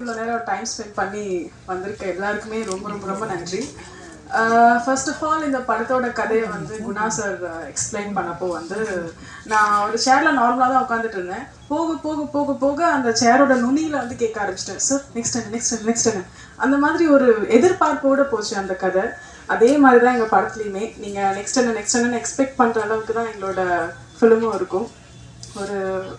இவ்வளோ நேரம் time spend பண்ணி வந்திருக்க எல்லாருக்குமே ரொம்ப ரொம்ப ரொம்ப நன்றி. ஃபர்ஸ்ட் ஆஃப் ஆல் இந்த படத்தோட கதையை வந்து குணா சார் எக்ஸ்பிளைன் பண்ணப்போ வந்து நான் ஒரு சேரில் நார்மலாக தான் உட்காந்துட்டு இருந்தேன். போக போக போக போக அந்த சேரோட நுனியில் வந்து கேட்க ஆரம்பிச்சிட்டேன். Sir next time next time next என்ன? அந்த மாதிரி ஒரு எதிர்பார்ப்போட போச்சு அந்த கதை. அதே மாதிரி தான் எங்கள் படத்துலையுமே. நீங்கள் நெக்ஸ்ட் என்ன நெக்ஸ்ட் என்ன எக்ஸ்பெக்ட் பண்ணுற அளவுக்கு தான் எங்களோட ஃபிலிமும் இருக்கும். ஒரு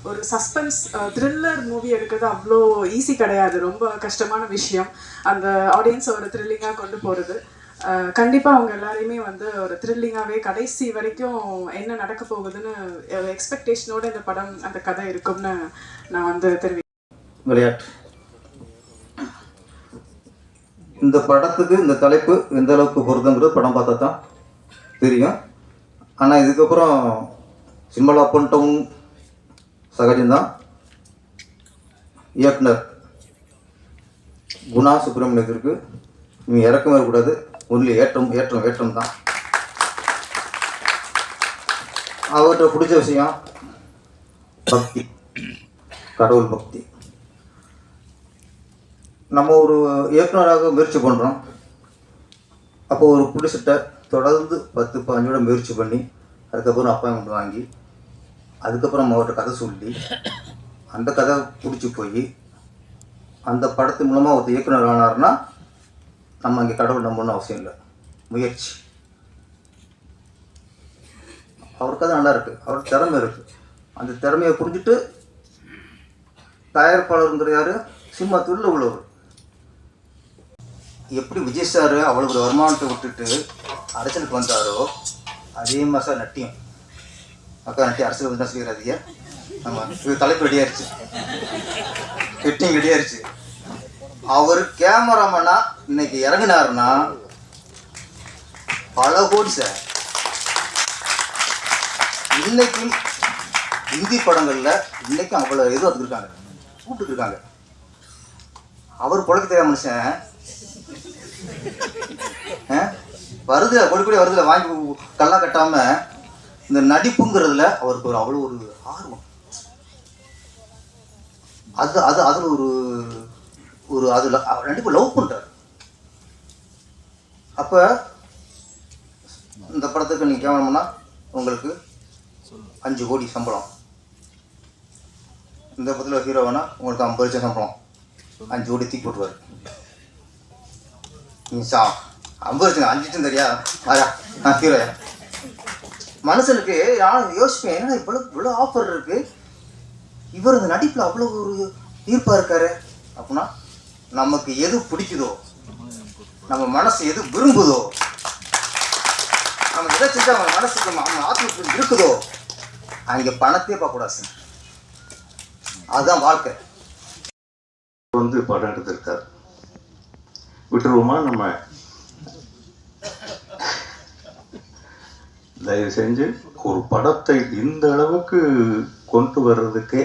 ஒரு சஸ்பென்ஸ் த்ரில்லர் மூவி எடுக்கிறது அவ்வளோ ஈஸி கிடையாது. ரொம்ப கஷ்டமான விஷயம். அந்த ஆடியன்ஸை ஒரு த்ரில்லிங்காக கொண்டு போகிறது கண்டிப்பாக அவங்க எல்லாரையுமே வந்து ஒரு த்ரில்லிங்காகவே கடைசி வரைக்கும் என்ன நடக்க போகுதுன்னு எக்ஸ்பெக்டேஷனோட இந்த படம் அந்த கதை இருக்கும்னு நான் வந்து தெரிவி விளையாட்டு. இந்த படத்துக்கு இந்த தலைப்பு எந்த அளவுக்கு பொருத்தங்கிறது படம் பார்த்தா தான் தெரியும். ஆனால் இதுக்கப்புறம் சிம்மலா டவுன் சகஜம்தான் இயக்குனர் குணா சுப்பிரமணியத்திற்கு நீ இறக்கமே இருக்கக்கூடாது ஒன்லி ஏற்றம் ஏற்றம் ஏற்றம் தான் அவர்கிட்ட பிடிச்ச விஷயம் பக்தி. கடவுள் பக்தி. நம்ம ஒரு இயக்குனராக முயற்சி பண்ணுறோம் அப்போ ஒரு புடிசிட்ட தொடர்ந்து பத்து பதினஞ்சோட முயற்சி பண்ணி அதுக்கப்புறம் அப்பாயின்மெண்ட் வாங்கி அதுக்கப்புறம் அவர்கிட்ட கதை சொல்லி அந்த கதை பிடிச்சி போய் அந்த படத்து மூலமாக ஒருத்தர் இயக்குனர் ஆனார்னா நம்ம அங்கே கடவுள் நம்பணும்னு அவசியம் இல்லை. முயற்சி. அவர் கதை நல்லா இருக்குது அவருக்கு திறமை இருக்குது அந்த திறமையை புரிஞ்சுட்டு தயாரிப்பாளருங்கிற யாரு? சிம்மத்துள்ள உள்ளவர். எப்படி விஜய் சார் அவளுக்கு ஒரு வருமானத்தை விட்டுட்டு அரசனுக்கு வந்தாரோ அதே மாதிரி சார் நட்டியம் அக்கா நட்டி அரசியல் வந்து தான் சொல்லிடுறாதீங்க ஆமாம் இது தலைப்பு ரெடியாயிருச்சு ஃபிட்டிங் ரெடியாயிருச்சு அவர் கேமராமேனா இன்னைக்கு இறங்கினாருன்னா பல கோடி சார் இன்னைக்கும் ஹிந்தி படங்கள்ல இன்னைக்கும் அவ்வளோ இது வந்துருக்காங்க கூப்பிட்டு இருக்காங்க அவர் பொழைக்க தெரியாத மனுஷன். ஆ? வருதுல கொடி கொடி வருதுல வாங்கி கல்லா கட்டாம. இந்த நடிப்புங்கிறதுல அவருக்கு ஒரு அவ்வளோ ஒரு ஆர்வம். அது அது அதில் ஒரு ஒரு அது அவர் நடிப்பு லவ் பண்றாரு. அப்போ இந்த படத்துக்கு நீங்கள் கேவலம்னா உங்களுக்கு அஞ்சு கோடி சம்பளம். இந்த படத்தில் ஹீரோவானா உங்களுக்கு ஐம்பது லட்சம் சம்பளம். அஞ்சு கோடி தூக்கி போட்டுருவாரு. நீ சா ஐம்பது லட்சம் அஞ்சு லட்சம் தெரியா? ஆயா நான் ஹீரோயா மனுஷனுக்கு நான் யோசிப்பேன் என்ன இவ்வளோ இவ்வளோ ஆஃபர் இருக்கு? இவர் இந்த நடிப்பில் அவ்வளோ ஒரு ஈர்ப்பாக இருக்காரு. அப்படின்னா நமக்கு எது பிடிக்குதோ நம்ம மனசு எது விரும்புதோ நம்ம எதை செஞ்சா நம்ம மனசுக்கு நம்ம ஆத்மத்துக்கு இருக்குதோ அங்கே பணத்தையே பார்க்கக்கூடாது சார். அதுதான் வாழ்க்கை. வந்து படம் எடுத்திருக்காரு. விட்டுருவோமா நம்ம தயவு செஞ்சு ஒரு படத்தை இந்த அளவுக்கு கொண்டு வர்றதுக்கே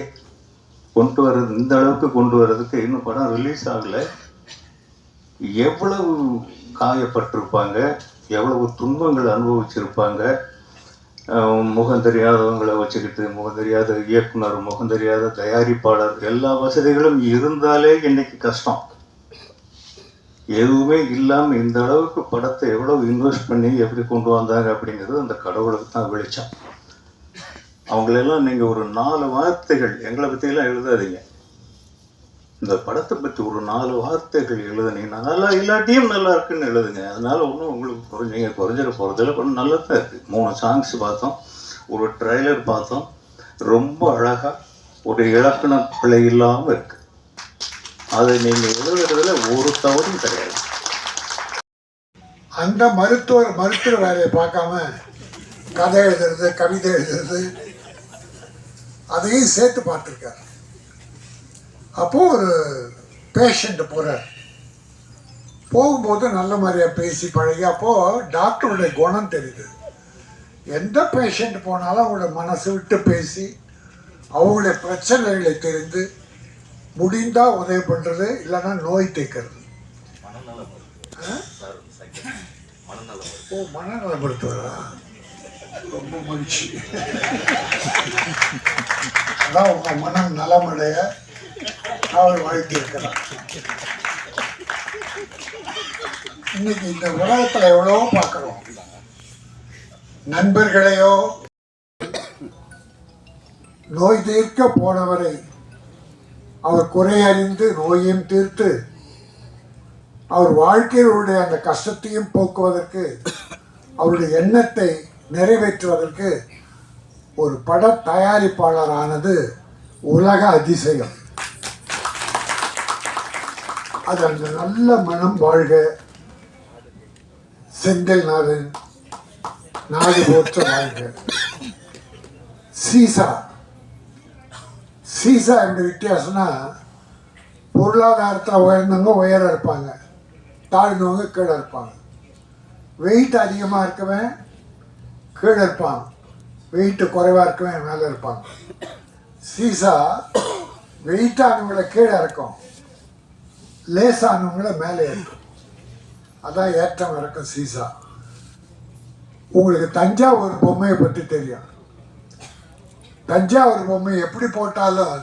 கொண்டு வர்றது இந்த அளவுக்கு கொண்டு வர்றதுக்கு இன்னும் படம் ரிலீஸ் ஆகலை. எவ்வளவு காயப்பட்டிருப்பாங்க எவ்வளவு துன்பங்கள் அனுபவிச்சிருப்பாங்க. முகம் தெரியாதவங்களை வச்சுக்கிட்டு முகம் தெரியாத இயக்குனர் முகம் தெரியாத தயாரிப்பாளர் எல்லா வசதிகளும் இருந்தாலே இன்னைக்கு கஷ்டம். எதுவுமே இல்லாமல் இந்த அளவுக்கு படத்தை எவ்வளவு இன்வெஸ்ட் பண்ணி எப்படி கொண்டு வந்தாங்க அப்படிங்கிறது அந்த கடவுளுக்கு தான் வெளிச்சம். அவங்களெல்லாம் நீங்கள் ஒரு நாலு வார்த்தைகள் எங்களை பற்றியெல்லாம் எழுதாதீங்க. இந்த படத்தை பற்றி ஒரு நாலு வார்த்தைகள் எழுதுனீங்கன்னா நல்லா இல்லாட்டியும் நல்லா இருக்குன்னு எழுதுங்க. அதனால ஒன்றும் உங்களுக்கு குறைஞ்சிங்க குறைஞ்சிட போகிறதில்ல கொஞ்சம் நல்லா தான் இருக்குது மூணு சாங்ஸ் பார்த்தோம். ஒரு ட்ரைலர் பார்த்தோம். ரொம்ப அழகாக ஒரு இலக்கண பிழை இல்லாமல் இருக்குது அதை நீங்கள் எழுதுறதுல ஒரு தவறும் கிடையாது. அந்த மருத்துவர் மருத்துவ வேலையை பார்க்காம கதை எழுதுறது கவிதை எழுதுறது அதையும் சேர்த்து பார்த்துருக்காரு. அப்போது ஒரு பேஷண்ட் போகிறார் போகும்போது நல்ல மாதிரியா பேசி பழகி அப்போது டாக்டருடைய குணம் தெரியுது. எந்த பேஷண்ட் போனாலும் அவங்களோட மனசு விட்டு பேசி அவங்களுடைய பிரச்சனைகளை தெரிந்து முடிந்தா உதவி பண்றது இல்லைன்னா நோய் தேக்கிறது ஓ மனநலப்படுத்துவதா ரொம்ப மகிழ்ச்சி. அதான் உங்க மனம் நலமடைய அவள் வாழ்த்தியிருக்கிறான் இன்னைக்கு இந்த உலகத்துல எவ்வளவோ பார்க்கிறோம். நண்பர்களையோ நோய் தீர்க்க போனவரை அவர் குறையறிந்து நோயையும் தீர்த்து அவர் வாழ்க்கையினுடைய அந்த கஷ்டத்தையும் போக்குவதற்கு அவருடைய எண்ணத்தை நிறைவேற்றுவதற்கு ஒரு பட தயாரிப்பாளரானது உலக அதிசயம். அது அந்த நல்ல மனம் வாழ்க செந்தில் நாதன் நாடு போற்ற வாழ்க. சீசா. சீசா என்ற வித்தியாசம்னா பொருளாதாரத்தில் உயர்ந்தவங்க உயர இருப்பாங்க. தாழ்ந்தவங்க கீழே இருப்பாங்க. வெயிட் அதிகமாக இருக்கவன் கீழே இருப்பான். வெயிட்டு குறைவாக இருக்கவன் மேலே இருப்பாங்க சீசா வெயிட்டானவங்கள கீழே இருக்கும் லேசானவங்கள மேலே இருக்கும் அதான் ஏற்றம் இறக்கம் சீசா. உங்களுக்கு தஞ்சாவூர் பொம்மையை பற்றி தெரியும். தஞ்சாவூர் பொம்மை எப்படி போட்டாலும்